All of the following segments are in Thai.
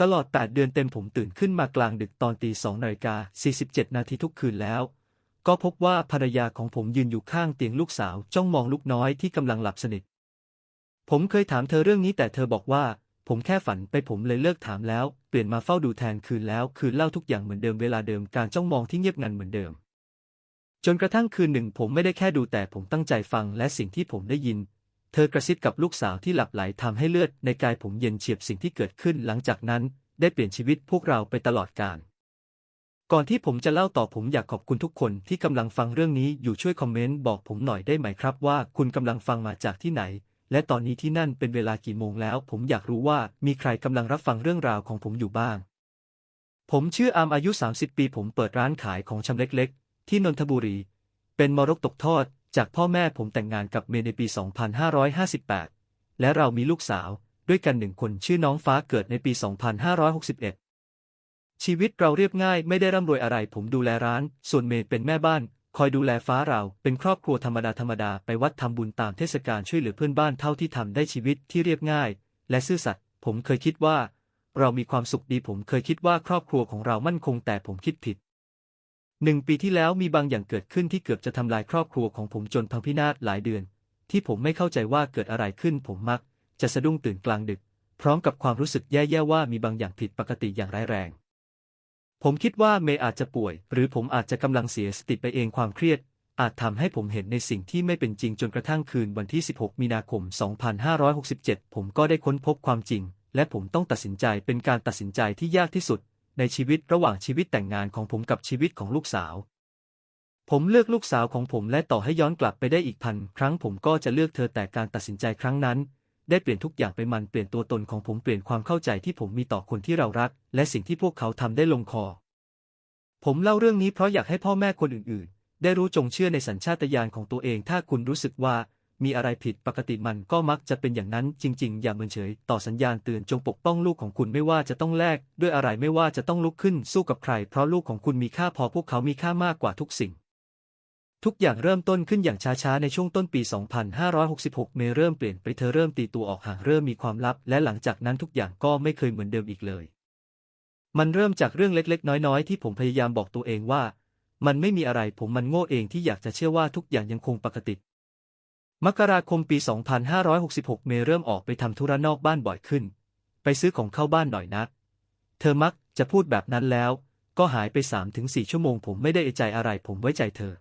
ตลอด 8 เดือนเต็มผมตื่นขึ้นมากลางดึกตอนตีสองนาฬิกา47 นาทีทุกคืนแล้ว ก็พบว่าภรรยาของผมยืนอยู่ข้างเตียงลูกสาวจ้องมองลูกน้อยที่กำลังหลับสนิท ผมเคยถามเธอเรื่องนี้แต่เธอบอกว่า ผมแค่ฝันไปผมเลยเลิกถามแล้ว เปลี่ยนมาเฝ้าดูแทนคืนแล้ว คืนเล่าทุกอย่างเหมือนเดิมเวลาเดิมการจ้องมองที่เงียบงันเหมือนเดิม จนกระทั่งคืนหนึ่งผมไม่ได้แค่ดูแต่ผมตั้งใจฟังและสิ่งที่ผมได้ยิน เธอกระซิบกับลูกสาวที่หลับไหลทำให้เลือดในกายผมเย็นเฉียบสิ่งที่เกิดขึ้นหลังจากนั้น ได้เปลี่ยนชีวิตพวกเราไปตลอดกาลก่อนที่ผมจะเล่าต่อผมอยากขอบคุณทุกคนที่กำลังฟังเรื่องนี้อยู่ช่วยคอมเมนต์บอกผมหน่อยได้ไหมครับว่าคุณกำลังฟังมาจากที่ไหน และตอนนี้ที่นั่นเป็นเวลากี่โมงแล้ว ผมอยากรู้ว่ามีใครกำลังรับฟังเรื่องราวของผมอยู่บ้าง ผมชื่ออามอายุ 30 ปี ผมเปิดร้านขายของชำเล็กๆ ที่นนทบุรี เป็นมรกตกทอด จากพ่อแม่ผมแต่งงานกับเมย์ในปี 2558 และเรามีลูกสาว ด้วยกันหนึ่งคนชื่อน้องฟ้าเกิดในปี 2561 ชีวิตเราเรียบง่ายไม่ได้ร่ำรวยอะไร ผมดูแลร้าน ส่วนเมย์เป็นแม่บ้าน คอยดูแลฟ้าเรา เป็นครอบครัวธรรมดาธรรมดาไปวัดทำบุญตามเทศกาลช่วยเหลือเพื่อนบ้านเท่าที่ทำได้ชีวิตที่เรียบง่าย และซื่อสัตย์ผมเคยคิดว่า เรามีความสุขดีผมเคยคิดว่าครอบครัวของเรามั่นคงแต่ผมคิดผิด หนึ่งปีที่แล้วมีบางอย่างเกิดขึ้นที่เกือบจะทำลายครอบครัวของผมจนพังพินาศหลายเดือน ที่ผมไม่เข้าใจว่าเกิดอะไรขึ้นผมมัก จะสะดุ้งตื่นกลางดึก พร้อมกับความรู้สึกแย่ๆว่ามีบางอย่างผิดปกติอย่างร้ายแรง ผมคิดว่าเมย์อาจจะป่วย หรือผมอาจจะกำลังเสียสติไปเองความเครียด อาจทำให้ผมเห็นในสิ่งที่ไม่เป็นจริงจนกระทั่งคืนวันที่ 16 มีนาคม 2567 ผมก็ได้ค้นพบความจริง และผมต้องตัดสินใจเป็นการตัดสินใจที่ยากที่สุด ในชีวิตระหว่างชีวิตแต่งงานของผมกับชีวิตของลูกสาว ผมเลือกลูกสาวของผมและต่อให้ย้อนกลับไปได้อีกพันครั้งผมก็จะเลือกเธอแต่การตัดสินใจครั้งนั้น ได้เปลี่ยนทุกอย่างไปมันเปลี่ยนตัวตนของผมเปลี่ยนความเข้าใจที่ผมมีต่อคนที่เรารัก และสิ่งที่พวกเขาทำได้ลงคอ ผมเล่าเรื่องนี้เพราะอยากให้พ่อแม่คนอื่น ๆ ได้รู้จงเชื่อในสัญชาตญาณของตัวเองถ้าคุณรู้สึกว่า มีอะไรผิดปกติมันก็มักจะเป็นอย่างนั้นจริง ๆ อย่าเมินเฉย ต่อสัญญาณเตือนจงปกป้องลูกของคุณไม่ว่าจะต้องแลกด้วยอะไรไม่ว่าจะต้องลุกขึ้นสู้กับใคร เพราะลูกของคุณมีค่าพอพวกเขามีค่ามากกว่าทุกสิ่ง ทุกอย่างเริ่มต้นขึ้นอย่างช้าๆ ในช่วงต้นปี 2566 เมย์เริ่มเปลี่ยนไปเธอเริ่มตีตัวออกห่างเริ่มมีความลับ และหลังจากนั้นทุกอย่างก็ไม่เคยเหมือนเดิมอีกเลย มันเริ่มจากเรื่องเล็กๆ น้อยๆ ที่ผมพยายามบอกตัวเองว่ามันไม่มีอะไรผมมันโง่เองที่อยากจะเชื่อว่าทุกอย่างยังคงปกติ มกราคมปี 2566 เมย์เริ่มออกไปทำธุระนอกบ้านบ่อยขึ้น ไปซื้อของเข้าบ้านหน่อยนัก เธอมักจะพูดแบบนั้นแล้ว ก็หายไป 3-4 ชั่วโมงผมไม่ได้ใจอะไรผมไว้ใจเธอ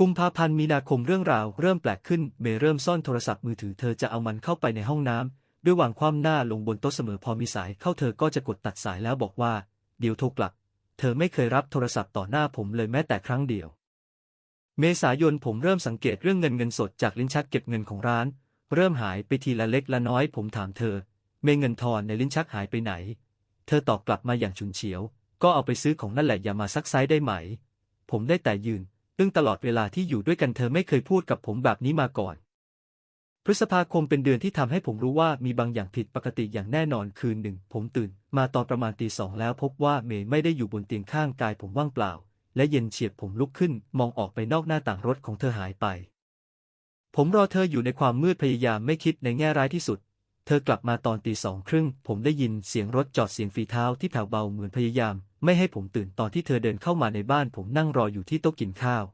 กุมภาพันธ์มีนาคมเรื่องราวเริ่มแปลกขึ้น เมย์เริ่มซ่อนโทรศัพท์มือถือเธอจะเอามันเข้าไปในห้องน้ำด้วยวางความหน้าลงบนโต๊ะเสมอพอมีสายเข้าเธอก็จะกดตัดสายแล้วบอกว่า เดี๋ยวโทรกลับ เธอไม่เคยรับโทรศัพท์ต่อหน้าผมเลยแม้แต่ครั้งเดียว เมษายนผมเริ่มสังเกตเรื่องเงินเงินสดจากลิ้นชักเก็บเงินของร้าน เริ่มหายไปทีละเล็กละน้อยผมถามเธอ เมเงินทอนในลิ้นชักหายไปไหน เธอตอบกลับมาอย่างฉุนเฉียว ก็เอาไปซื้อของนั่นแหละอย่ามาซักไซได้ไหม ผมได้แต่ยืนอึ้งตลอดเวลาที่อยู่ด้วยกันเธอไม่เคยพูดกับผมแบบนี้มาก่อน พฤษภาคมเป็นเดือนที่ทำให้ผมรู้ว่ามีบางอย่างผิดปกติอย่างแน่นอนคืนหนึ่ง ผมตื่น มาตอนประมาณตีสองแล้วพบว่าเมย์ไม่ได้อยู่บนเตียงข้างกายผมว่างเปล่า และเย็นเฉียบผมลุกขึ้น มองออกไปนอกหน้าต่างรถของเธอหายไป ผมรอเธออยู่ในความมืดพยายามไม่คิดในแง่ร้ายที่สุด เธอกลับมาตอนตีสองครึ่ง ผมได้ยินเสียงรถจอดเสียงฝีเท้าที่แผ่วเบาเหมือนพยายาม ไม่ให้ผมตื่นตอนที่เธอเดินเข้ามาในบ้านผมนั่งรออยู่ที่โต๊ะกินข้าว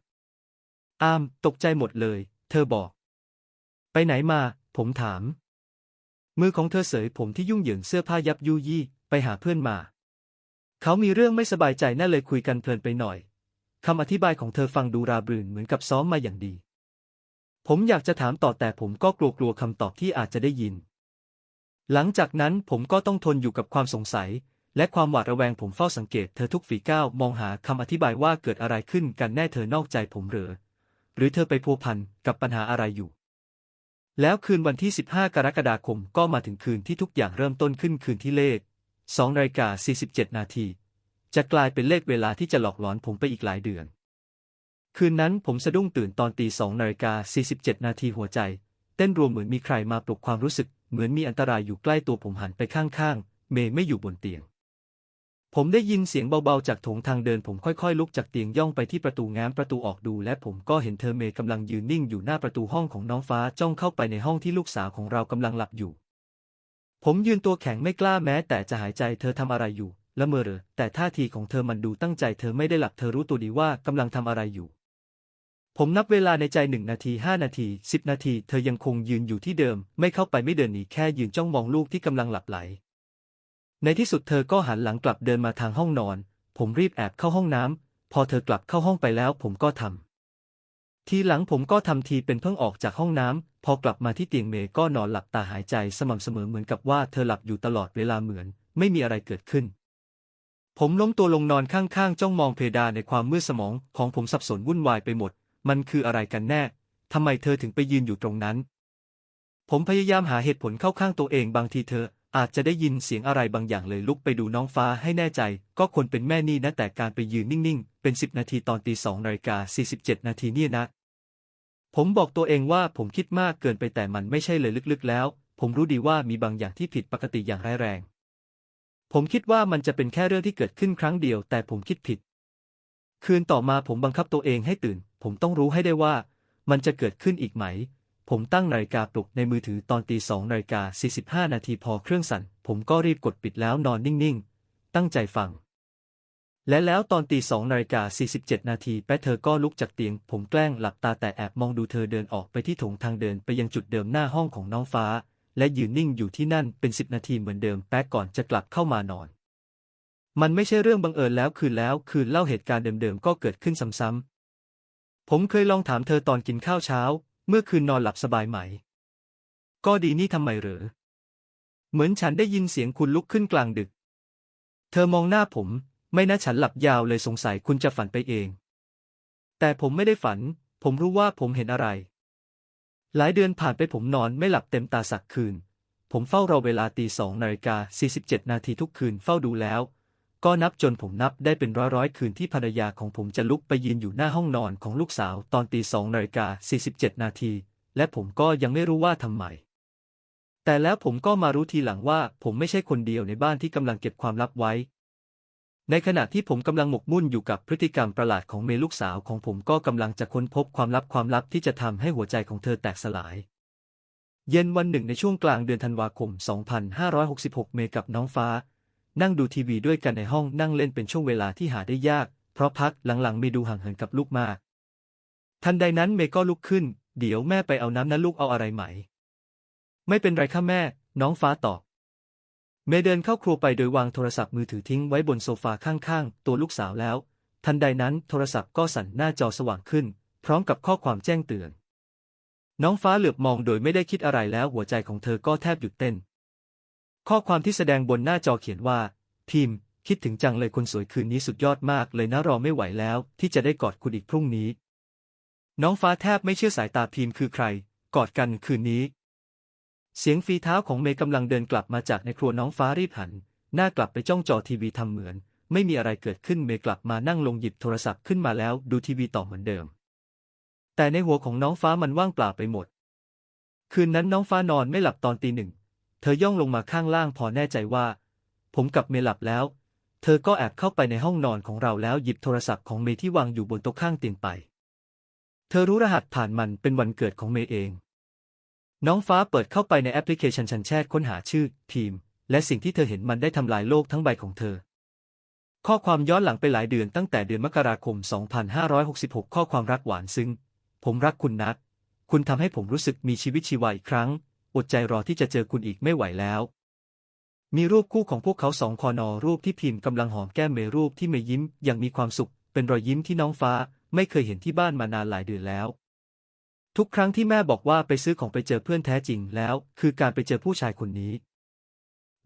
อาม ตกใจหมดเลย เธอบอก ไปไหนมา ผมถาม มือของเธอเสยผมที่ยุ่งเหยิงเสื้อผ้ายับยุยี่ ไปหาเพื่อนมา เขามีเรื่องไม่สบายใจน่าเลยคุยกันเพลินไปหน่อย คำอธิบายของเธอฟังดูราบรื่นเหมือนกับซ้อมมาอย่างดี ผมอยากจะถามต่อแต่ผมก็กลัวกลัวคำตอบที่อาจจะได้ยิน หลังจากนั้นผมก็ต้องทนอยู่กับความสงสัย และความหวาดระแวงผมเฝ้าสังเกตเธอทุกฝีก้าวมองหาคำอธิบายว่าเกิดอะไรขึ้นกันแน่เธอนอกใจผมเหรอหรือเธอไปพัวพันกับปัญหาอะไรอยู่ แล้วคืนวันที่ 15 กรกฎาคมก็มาถึงคืนที่ทุกอย่างเริ่มต้นขึ้นคืนที่เลข2นาฬิกา47 นาที จะกลายเป็นเลขเวลาที่จะหลอกหลอนผมไปอีกหลายเดือน คืนนั้นผมสะดุ้งตื่นตอนตี2นาฬิกา47 นาทีหัวใจ เต้นรัวเหมือนมีใครมาปลุกความรู้สึก เหมือนมีอันตรายอยู่ใกล้ตัวผมหันไปข้างๆ เมย์ไม่อยู่บนเตียง ผมได้ยินเสียงเบาๆจากโถงทางเดินผมค่อยๆ ลุกจากเตียงย่องไปที่ประตูง้มประตูออกดู และผมก็เห็นเธอเมย์กำลังยืนนิ่งอยู่หน้าประตูห้องของน้องฟ้าจ้องเข้าไปในห้องที่ลูกสาวของเรากำลังหลับอยู่ผมยืนตัวแข็งไม่กล้าแม้แต่จะหายใจเธอทำอะไรอยู่ ละเมอหรอแต่ท่าทีของเธอมันดูตั้งใจเธอไม่ได้หลับเธอรู้ตัวดีว่ากำลังทำอะไรอยู่ ผมนับเวลาในใจหนึ่งนาทีห้านาทีสิบนาทีเธอยังคงยืนอยู่ที่เดิม ไม่เข้าไปไม่เดินหนีแค่ยืนจ้องมองลูกที่กำลังหลับไหล ในที่สุดเธอก็หันหลังกลับเดินมาทางห้องนอน ผมรีบแอบเข้าห้องน้ำพอเธอกลับเข้าห้องไปแล้วผมก็ทำทีหลังผมก็ทำทีเป็นเพิ่งออกจากห้องน้ำพอกลับมาที่เตียงเมย์ก็นอนหลับตาหายใจสม่ำเสมอเหมือนกับว่าเธอหลับอยู่ตลอดเวลาเหมือน ไม่มีอะไรเกิดขึ้น ผมล้มตัวลงนอนข้างๆ จ้องมองเพดานในความมืดสมองของผมสับสนวุ่นวายไปหมด มันคืออะไรกันแน่ ทำไมเธอถึงไปยืนอยู่ตรงนั้น ผมพยายามหาเหตุผลเข้าข้างตัวเองบางทีเธอ อาจจะได้ยินเสียงอะไรบางอย่างเลยลุกไปดูน้องฟ้าให้แน่ใจ ก็คนเป็นแม่นี่นะแต่การไปยืนนิ่งๆ เป็นสิบนาทีตอนตีสองนาฬิกาสี่สิบเจ็ดนาทีเนี่ยนะ ผมบอกตัวเองว่าผมคิดมากเกินไปแต่มันไม่ใช่เลยลึกๆแล้ว ผมรู้ดีว่ามีบางอย่างที่ผิดปกติอย่างร้ายแรง ผมคิดว่ามันจะเป็นแค่เรื่องที่เกิดขึ้นครั้งเดียว แต่ผมคิดผิด คืนต่อมาผมบังคับตัวเองให้ตื่น ผมต้องรู้ให้ได้ว่า มันจะเกิดขึ้นอีกไหม ผมตั้งนาฬิกาปลุกในมือถือตอนตีสองนาฬิกาสี่สิบห้านาทีพอเครื่องสั่น ผมก็รีบกดปิดแล้วนอนนิ่งๆ ตั้งใจฟัง และแล้วตอนตีสองนาฬิกาสี่สิบเจ็ดนาทีแป๊ะเธอก็ลุกจากเตียง ผมแกล้งหลับตาแต่แอบมองดูเธอเดินออกไปที่โถงทางเดินไปยังจุดเดิมหน้าห้องของน้องฟ้า และยืนนิ่งอยู่ที่นั่นเป็นสิบนาทีเหมือนเดิมแป๊ะก่อนจะกลับเข้ามานอน มันไม่ใช่เรื่องบังเอิญแล้วคืนแล้วคืนเล่าเหตุการณ์เดิมๆก็เกิดขึ้นซ้ำๆผมเคยลองถามเธอตอนกินข้าวเช้า เมื่อคืนนอนหลับสบายไหม ก็ดีนี่ทำไมเหรอเหมือนฉันได้ยินเสียงคุณลุกขึ้นกลางดึก เธอมองหน้าผม ไม่นะฉันหลับยาวเลยสงสัยคุณจะฝันไปเอง แต่ผมไม่ได้ฝัน ผมรู้ว่าผมเห็นอะไร หลายเดือนผ่านไปผมนอนไม่หลับเต็มตาสักคืน ผมเฝ้ารอเวลาตีสองนาฬิกาสี่สิบเจ็ดนาทีทุกคืนเฝ้าดูแล้ว ก็นับจนผมนับได้เป็นร้อยร้อยคืนที่ภรรยาของผมจะลุกไปยืนอยู่หน้าห้องนอนของลูกสาวตอนตีสองนาฬิกาสี่สิบเจ็ดนาทีและผมก็ยังไม่รู้ว่าทำไม แต่แล้วผมก็มารู้ทีหลังว่าผมไม่ใช่คนเดียวในบ้านที่กำลังเก็บความลับไว้ ในขณะที่ผมกำลังหมกมุ่นอยู่กับพฤติกรรมประหลาดของเมย์ลูกสาวของผมก็กำลังจะค้นพบความลับความลับที่จะทำให้หัวใจของเธอแตกสลาย เย็นวันหนึ่งในช่วงกลางเดือนธันวาคม 2566 เมย์กับน้องฟ้า นั่งดูทีวีด้วยกันในห้องนั่งเล่นเป็นช่วงเวลาที่หาได้ยาก เพราะพักหลังๆเมย์ดูห่างเหินกับลูกมาก ทันใดนั้นเมย์ก็ลุกขึ้น เดี๋ยวแม่ไปเอาน้ำนะลูกเอาอะไรไหม ไม่เป็นไรค่ะแม่ น้องฟ้าตอบ เมย์เดินเข้าครัวไปโดยวางโทรศัพท์มือถือทิ้งไว้บนโซฟาข้างๆ ตัวลูกสาวแล้ว ทันใดนั้นโทรศัพท์ก็สั่นหน้าจอสว่างขึ้น พร้อมกับข้อความแจ้งเตือน น้องฟ้าเหลือบมองโดยไม่ได้คิดอะไรแล้วหัวใจของเธอก็แทบหยุดเต้น ข้อความที่แสดงบนหน้าจอเขียนว่าพิมคิดถึงจังเลยคนสวยคืนนี้สุดยอดมากเลยนะรอไม่ไหวแล้ว ที่จะได้กอดคุณอีกพรุ่งนี้ น้องฟ้าแทบไม่เชื่อสายตาพิมพ์คือใคร กอดกันคืนนี้ เสียงฝีเท้าของเมย์กำลังเดินกลับมาจากในครัวน้องฟ้ารีบหัน หน้ากลับไปจ้องจอทีวีทำเหมือน ไม่มีอะไรเกิดขึ้นเมย์กลับมานั่งลงหยิบโทรศัพท์ขึ้นมาแล้วดูทีวีต่อเหมือนเดิม แต่ในหัวของน้องฟ้ามันว่างเปล่าไปหมด คืนนั้นน้องฟ้านอนไม่หลับตอนตีหนึ่ง เธอย่องลงมาข้างล่างพอแน่ใจว่า ผมกับเมย์หลับแล้ว เธอก็แอบเข้าไปในห้องนอนของเราแล้วหยิบโทรศัพท์ของเมย์ที่วางอยู่บนโต๊ะข้างเตียงไป เธอรู้รหัสผ่านมันเป็นวันเกิดของเมย์เอง น้องฟ้าเปิดเข้าไปในแอปพลิเคชันชันแชทค้นหาชื่อ ทีม และสิ่งที่เธอเห็นมันได้ทำลายโลกทั้งใบของเธอ ข้อความย้อนหลังไปหลายเดือนตั้งแต่เดือนมกราคม 2566 ข้อความรักหวานซึ้ง ผมรักคุณนักคุณทำให้ผมรู้สึกมีชีวิตชีวาอีกครั้ง อดใจรอที่จะเจอคุณอีกไม่ไหวแล้ว มีรูปคู่ของพวกเขาสองคอนอรูปที่พิมพ์กำลังหอมแก้มเมรูปที่เมยิ้มอย่างมีความสุข เป็นรอยยิ้มที่น้องฟ้าไม่เคยเห็นที่บ้านมานานหลายเดือนแล้ว ทุกครั้งที่แม่บอกว่าไปซื้อของไปเจอเพื่อนแท้จริงแล้ว คือการไปเจอผู้ชายคนนี้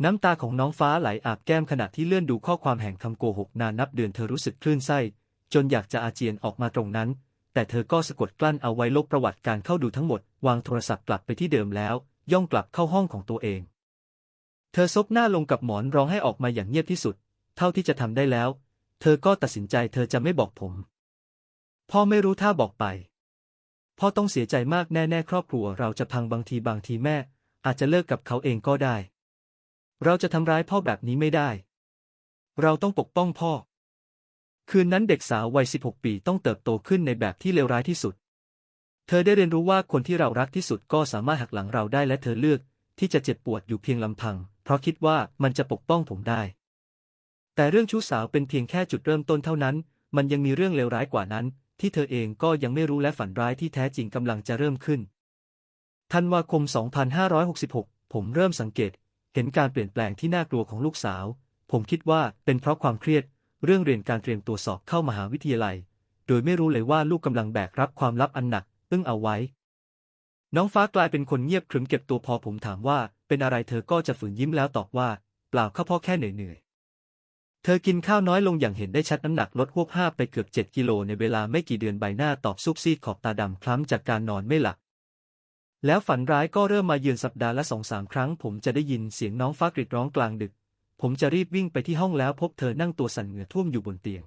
น้ำตาของน้องฟ้าไหลอาบแก้มขณะที่เลื่อนดูข้อความแห่งคำโกหกนานนับเดือนเธอรู้สึกคลื่นไส้ จนอยากจะอาเจียนออกมาตรงนั้น แต่เธอก็สะกดกลั้นเอาไว้ลบประวัติการเข้าดูทั้งหมด วางโทรศัพท์กลับไปที่เดิมแล้ว ย่องกลับเข้าห้องของตัวเอง เธอซบหน้าลงกับหมอนร้องให้ออกมาอย่างเงียบที่สุด เท่าที่จะทำได้แล้ว เธอก็ตัดสินใจเธอจะไม่บอกผม พ่อไม่รู้ถ้าบอกไป พ่อต้องเสียใจมากแน่ๆ ครอบครัวเราจะพังบางทีบางทีแม่ อาจจะเลิกกับเขาเองก็ได้ เราจะทำร้ายพ่อแบบนี้ไม่ได้ เราต้องปกป้องพ่อ คืนนั้นเด็กสาววัย 16 ปีต้องเติบโตขึ้นในแบบที่เลวร้ายที่สุด เธอได้เรียนรู้ว่าคนที่เรารักที่สุดก็สามารถหักหลังเราได้และเธอเลือก ที่จะเจ็บปวดอยู่เพียงลำพัง เพราะคิดว่ามันจะปกป้องผมได้ แต่เรื่องชู้สาวเป็นเพียงแค่จุดเริ่มต้นเท่านั้น มันยังมีเรื่องเลวร้ายกว่านั้น ที่เธอเองก็ยังไม่รู้และฝันร้ายที่แท้จริงกำลังจะเริ่มขึ้น ธันวาคม 2566 ผมเริ่มสังเกต เห็นการเปลี่ยนแปลงที่น่ากลัวของลูกสาว ผมคิดว่าเป็นเพราะความเครียด เรื่องเรียนการเตรียมตัวสอบเข้ามหาวิทยาลัย โดยไม่รู้เลยว่าลูกกำลังแบกรับความลับอันหนักตึ้งเอาไว้ น้องฟ้ากลายเป็นคนเงียบขรึมเก็บตัวพอผมถามว่า เป็นอะไรเธอก็จะฝืนยิ้มแล้วตอบว่า เปล่าข้าพ่อแค่เหนื่อย เธอกินข้าวน้อยลงอย่างเห็นได้ชัดน้ำหนักลดหวบห้าไปเกือบเจ็ดกิโลในเวลาไม่กี่เดือนใบหน้าตอบซุบซีดขอบตาดำคล้ำจากการนอนไม่หลับ แล้วฝันร้ายก็เริ่มมาเยือนสัปดาห์ละสองสามครั้ง ผมจะได้ยินเสียงน้องฟ้ากรีดร้องกลางดึก ผมจะรีบวิ่งไปที่ห้องแล้วพบเธอนั่งตัวสั่นเหงื่อท่วมอยู่บนเตียง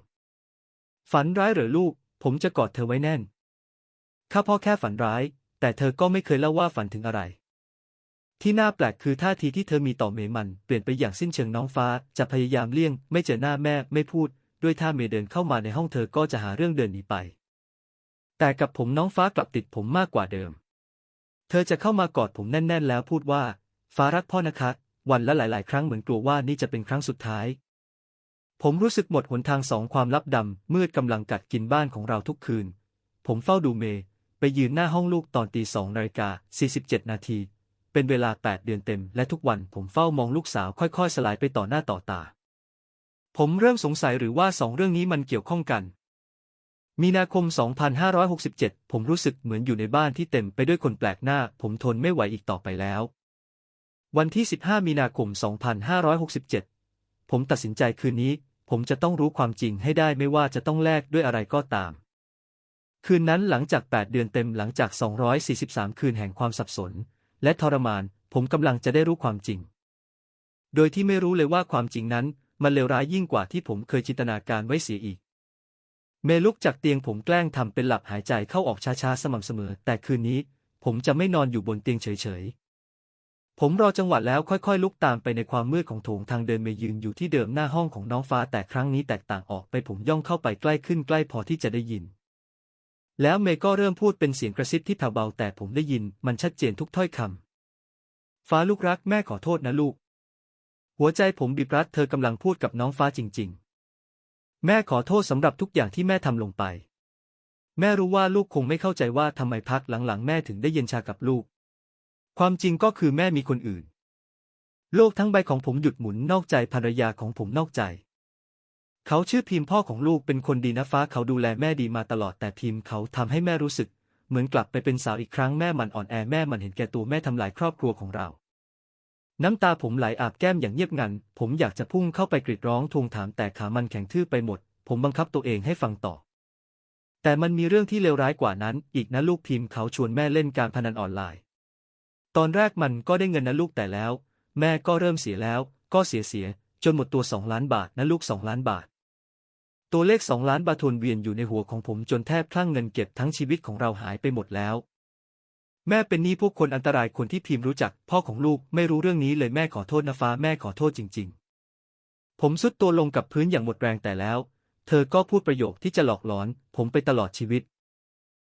ฝันร้ายเหรอลูก ผมจะกอดเธอไว้แน่น ข้าพ่อแค่ฝันร้าย แต่เธอก็ไม่เคยเล่าว่าฝันถึงอะไร ที่น่าแปลกคือท่าทีที่เธอมีต่อเมมัน เปลี่ยนไปอย่างสิ้นเชิงน้องฟ้า จะพยายามเลี่ยง ไม่เจอหน้าแม่ไม่พูด ด้วยท่าเมเดินเข้ามาในห้องเธอก็จะหาเรื่องเดินหนีไป แต่กับผมน้องฟ้ากลับติดผมมากกว่าเดิม เธอจะเข้ามากอดผมแน่น ๆ แล้วพูดว่า ฟ้ารักพ่อนะคะ วันละหลาย ๆ ครั้งเหมือนกลัวว่านี่จะเป็นครั้งสุดท้าย ผมรู้สึกหมดหนทางสองความลับดำมืดกำลังกัดกินบ้านของเราทุกคืน ผมเฝ้าดูเมย์ไปยืนหน้าห้องลูกตอนตีสองนาฬิกา47นาที เป็นเวลา 8 เดือนเต็ม และทุกวันผมเฝ้ามองลูกสาวค่อยๆ สลายไปต่อหน้าต่อตา ผมเริ่มสงสัยหรือว่าสองเรื่องนี้มันเกี่ยวข้องกัน มีนาคม 2567 ผมรู้สึกเหมือนอยู่ในบ้านที่เต็มไปด้วยคนแปลกหน้า ผมทนไม่ไหวอีกต่อไปแล้ว วันที่ 15 มีนาคม 2567 ผมตัดสินใจคืนนี้ ผมจะต้องรู้ความจริงให้ได้ไม่ว่าจะต้องแลกด้วยอะไรก็ตามคืนนั้นหลังจาก 8 เดือนเต็มหลังจาก 243 คืนแห่งความสับสน และทรมาน ผมกำลังจะได้รู้ความจริง โดยที่ไม่รู้เลยว่าความจริงนั้น มันเลวร้ายยิ่งกว่าที่ผมเคยจินตนาการไว้เสียอีก เมลุกจากเตียงผมแกล้งทำเป็นหลับหายใจเข้าออกช้าๆสม่ำเสมอ แต่คืนนี้ ผมจะไม่นอนอยู่บนเตียงเฉยๆผมรอจังหวะแล้วค่อยๆ ลุกตามไปในความมืดของโถงทางเดินเมย์ยืนอยู่ที่เดิมหน้าห้องของน้องฟ้าแต่ครั้งนี้แตกต่างออกไปผมย่องเข้าไปใกล้ขึ้นใกล้พอที่จะได้ยิน แล้วเมย์ก็เริ่มพูดเป็นเสียงกระซิบที่แผ่วเบาแต่ผมได้ยินมันชัดเจนทุกถ้อยคำ ฟ้าลูกรักแม่ขอโทษนะลูก หัวใจผมบีบรัดเธอกำลังพูดกับน้องฟ้าจริง ๆ แม่ขอโทษสำหรับทุกอย่างที่แม่ทำลงไป แม่รู้ว่าลูกคงไม่เข้าใจว่าทำไมพักหลังๆ แม่ถึงได้เย็นชากับลูก ความจริงก็คือแม่มีคนอื่น โลกทั้งใบของผมหยุดหมุนนอกใจภรรยาของผมนอกใจ เขาชื่อพิมพ่อของลูกเป็นคนดีนะฟ้าเขาดูแลแม่ดีมาตลอดแต่พิมเขาทำให้แม่รู้สึก เหมือนกลับไปเป็นสาวอีกครั้งแม่มันอ่อนแอแม่มันเห็นแก่ตัวแม่ทำลายครอบครัวของเรา น้ำตาผมไหลอาบแก้มอย่างเงียบงัน ผมอยากจะพุ่งเข้าไปกรีดร้องทวงถามแต่ขามันแข็งทื่อไปหมด ผมบังคับตัวเองให้ฟังต่อ แต่มันมีเรื่องที่เลวร้ายกว่านั้น อีกนะลูกพิมพ์เขาชวนแม่เล่นการพนันออนไลน์ ตอนแรกมันก็ได้เงินนะลูกแต่แล้ว แม่ก็เริ่มเสียแล้ว ก็เสียเสียจนหมดตัวสองล้านบาทนะลูกสองล้านบาท ตัวเลขสองล้านบาทวนเวียนอยู่ในหัวของผมจนแทบคลั่งเงินเก็บทั้งชีวิตของเราหายไปหมดแล้ว แม่เป็นหนี้พวกคนอันตรายคนที่พิมพ์รู้จัก พ่อของลูกไม่รู้เรื่องนี้เลยแม่ขอโทษนะฟ้าแม่ขอโทษจริง ๆ ผมสุดตัวลงกับพื้นอย่างหมดแรงแต่แล้ว เธอก็พูดประโยคที่จะหลอกหลอน ผมไปตลอดชีวิต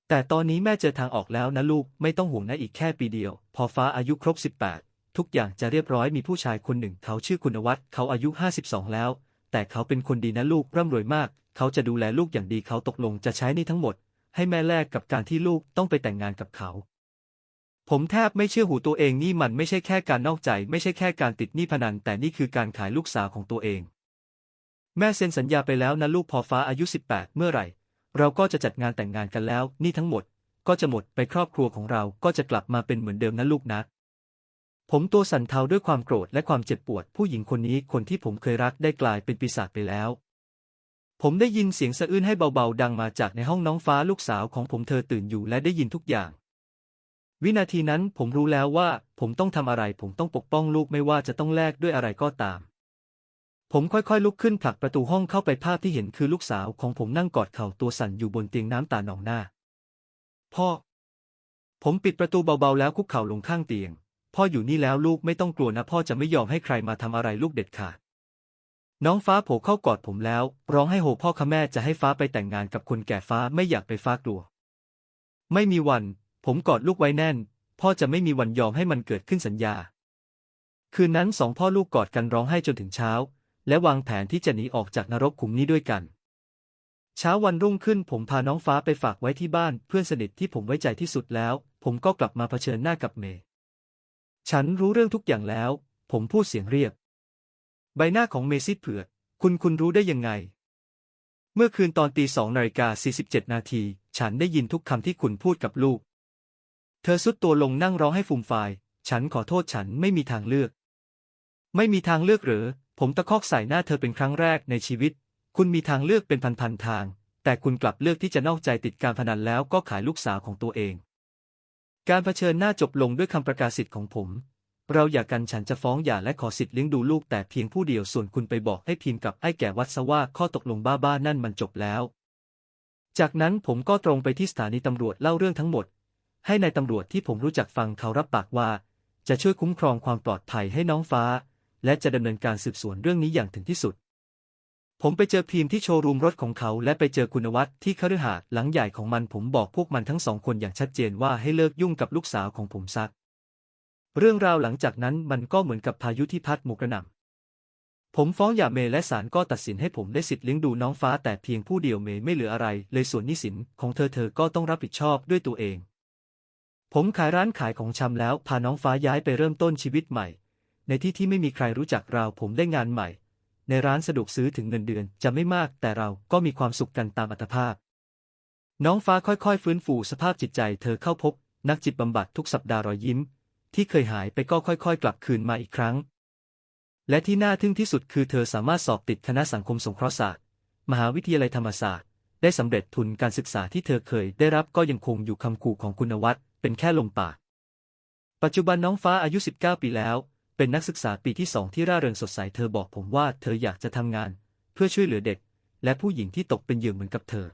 แต่ตอนนี้แม่เจอทางออกแล้วนะลูกไม่ต้องห่วงนะอีกแค่ปีเดียว พอฟ้าอายุครบ 18 ทุกอย่างจะเรียบร้อยมีผู้ชายคนหนึ่งเขาชื่อคุณวัฒน์เขาอายุ 52 แล้ว แต่เขาเป็นคนดีนะลูกร่ำรวยมาก เขาจะดูแลลูกอย่างดีเขาตกลงจะใช้นี่ทั้งหมด ให้แม่แลกกับการที่ลูกต้องไปแต่งงานกับเขา ผมแทบไม่เชื่อหูตัวเองนี่มันไม่ใช่แค่การนอกใจ ไม่ใช่แค่การติดหนี้พนัน แต่นี่คือการขายลูกสาวของตัวเอง แม่เซ็นสัญญาไปแล้วนะลูกพอฟ้าอายุ 18 เมื่อไหร่ เราก็จะจัดงานแต่งงานกันแล้ว นี่ทั้งหมด ก็จะหมดไปครอบครัวของเราก็จะกลับมาเป็นเหมือนเดิมนะลูกนะ ผมตัวสั่นเทาด้วยความโกรธและความเจ็บปวด ผู้หญิงคนนี้คนที่ผมเคยรักได้กลายเป็นปีศาจไปแล้ว ผมได้ยินเสียงสะอื้นให้เบาๆ ดังมาจากในห้องน้องฟ้าลูกสาวของผมเธอตื่นอยู่และได้ยินทุกอย่าง วินาทีนั้นผมรู้แล้วว่า ผมต้องทำอะไร ผมต้องปกป้องลูกไม่ว่าจะต้องแลกด้วยอะไรก็ตาม ผมค่อยๆ ลุกขึ้นผลักประตูห้องเข้าไปภาพที่เห็นคือลูกสาวของผมนั่งกอดเข่าตัวสั่นอยู่บนเตียงน้ำตาหนองหน้า พ่อ ผมปิดประตูเบาๆ แล้วคุกเข่าลงข้างเตียง พ่ออยู่นี่แล้วลูกไม่ต้องกลัวนะพ่อจะไม่ยอมให้ใครมาทำอะไรลูกเด็ดขาดน้องฟ้าโผล่เข้ากอดผมแล้ว ร้องให้โหพ่อคะแม่จะให้ฟ้าไปแต่งงานกับคนแก่ฟ้าไม่อยากไปฟ้ากลัว ไม่มีวัน ผมกอดลูกไว้แน่น พ่อจะไม่มีวันยอมให้มันเกิดขึ้นสัญญา คืนนั้นสองพ่อลูกกอดกันร้องไห้จนถึงเช้า และวางแผนที่จะหนีออกจากนรกขุมนี้ด้วยกัน เช้าวันรุ่งขึ้นผมพาน้องฟ้าไปฝากไว้ที่บ้านเพื่อนสนิทที่ผมไว้ใจที่สุดแล้ว ผมก็กลับมาเผชิญหน้ากับเมย์ ฉันรู้เรื่องทุกอย่างแล้ว ผมพูดเสียงเรียบ ใบหน้าของเมซิดเผือกคุณคุณรู้ได้ยังไง เมื่อคืนตอนตีสองนาฬิกาสี่สิบเจ็ดนาที ฉันได้ยินทุกคำที่คุณพูดกับลูก เธอสุดตัวลงนั่งร้องให้ฟูมฟาย ฉันขอโทษฉันไม่มีทางเลือก ไม่มีทางเลือกหรือ ผมตะคอกใส่หน้าเธอเป็นครั้งแรกในชีวิต คุณมีทางเลือกเป็นพันๆทาง แต่คุณกลับเลือกที่จะนอกใจติดการพนันแล้วก็ขายลูกสาวของตัวเอง การเผชิญหน้าจบลงด้วยคำประกาศสิทธิ์ของผม เราอยากกันฉันจะฟ้องหย่าและขอสิทธิ์เลี้ยงดูลูกแต่เพียงผู้เดียวส่วนคุณไปบอกให้พิมพ์กับไอ้แก่วัดซะว่าข้อตกลงบ้าๆนั่นมันจบแล้ว จากนั้นผมก็ตรงไปที่สถานีตำรวจเล่าเรื่องทั้งหมด ให้ในายตำรวจที่ผมรู้จักฟังเขารับปากว่า จะช่วยคุ้มครองความปลอดภัยให้น้องฟ้า และจะดำเนินการสืบสวนเรื่องนี้อย่างถึงที่สุด ผมไปเจอพีมที่โชว์รูมรถของเขาและไปเจอคุณวัฒน์ที่คฤหาสน์หลังใหญ่ของมันผมบอกพวกมันทั้งสองคนอย่างชัดเจนว่าให้เลิกยุ่งกับลูกสาวของผมซัก เรื่องราวหลังจากนั้นมันก็เหมือนกับพายุที่พัดหมุกระหน่ำผมฟ้องหย่าเมย์และศาลก็ตัดสินให้ผมได้สิทธิ์เลี้ยงดูน้องฟ้าแต่เพียงผู้เดียวเมย์ไม่เหลืออะไร เลยส่วนนี้สินของเธอเธอก็ต้องรับผิดชอบด้วยตัวเอง ผมขายร้านขายของชำแล้วพาน้องฟ้าย้ายไปเริ่มต้นชีวิตใหม่ ในที่ที่ไม่มีใครรู้จักเราผมได้งานใหม่ ในร้านสะดวกซื้อถึงเงินเดือนจะไม่มาก แต่เราก็มีความสุขกันตามอัตภาพ น้องฟ้าค่อยๆ ฟื้นฟูสภาพจิตใจ เธอเข้าพบ นักจิตบำบัดทุกสัปดาห์รอยยิ้ม ที่เคยหายไปก็ค่อยๆ กลับคืนมาอีกครั้ง และที่น่าทึ่งที่สุดคือเธอสามารถสอบติดคณะสังคมสงเคราะห์ศาสตร์ มหาวิทยาลัยธรรมศาสตร์ ได้สำเร็จทุนการศึกษาที่เธอเคย ได้รับก็ยังคงอยู่คำขู่ของคุณวัฒน์เป็นแค่ลมปากปัจจุบันน้องฟ้าอายุ 19 ปีแล้ว เป็นนักศึกษาปีที่สองที่ร่าเริงสดใสเธอบอกผมว่าเธออยากจะทำงาน เพื่อช่วยเหลือเด็ก และผู้หญิงที่ตกเป็นเหยื่อเหมือนกับเธอ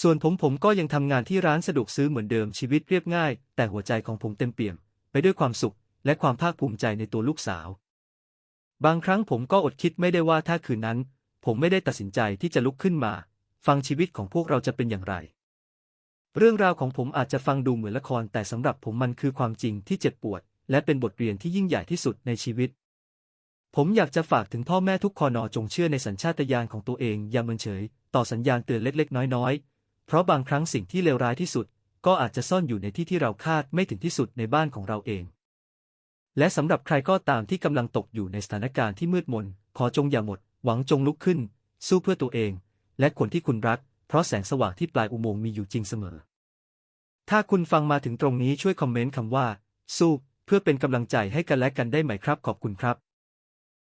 ส่วนผมผมก็ยังทำงานที่ร้านสะดวกซื้อเหมือนเดิมชีวิตเรียบง่าย แต่หัวใจของผมเต็มเปี่ยม ไปด้วยความสุข และความภาคภูมิใจในตัวลูกสาว บางครั้งผมก็อดคิดไม่ได้ว่าถ้าคืนนั้น ผมไม่ได้ตัดสินใจที่จะลุกขึ้นมา ฟังชีวิตของพวกเราจะเป็นอย่างไรเรื่องราวของผมอาจจะฟังดูเหมือนละครแต่สำหรับผมมันคือความจริงที่เจ็บปวด และเป็นบทเรียนที่ยิ่งใหญ่ที่สุดในชีวิต ผมอยากจะฝากถึงพ่อแม่ทุกคอนอจงเชื่อในสัญชาตญาณของตัวเองอย่าเมินเฉย ต่อสัญญาณเตือนเล็ก ๆ น้อยๆ เพราะบางครั้งสิ่งที่เลวร้ายที่สุด ก็อาจจะซ่อนอยู่ในที่ที่เราคาดไม่ถึงที่สุดในบ้านของเราเอง และสำหรับใครก็ตามที่กำลังตกอยู่ในสถานการณ์ที่มืดมน ขอจงอย่าหมด หวังจงลุกขึ้น สู้เพื่อตัวเอง และคนที่คุณรัก เพราะแสงสว่างที่ปลายอุโมงค์มีอยู่จริงเสมอ ถ้าคุณฟังมาถึงตรงนี้ช่วยคอมเมนต์คำว่า สู้ เพื่อเป็นกำลังใจให้กันและกันได้ไหมครับ ขอบคุณครับ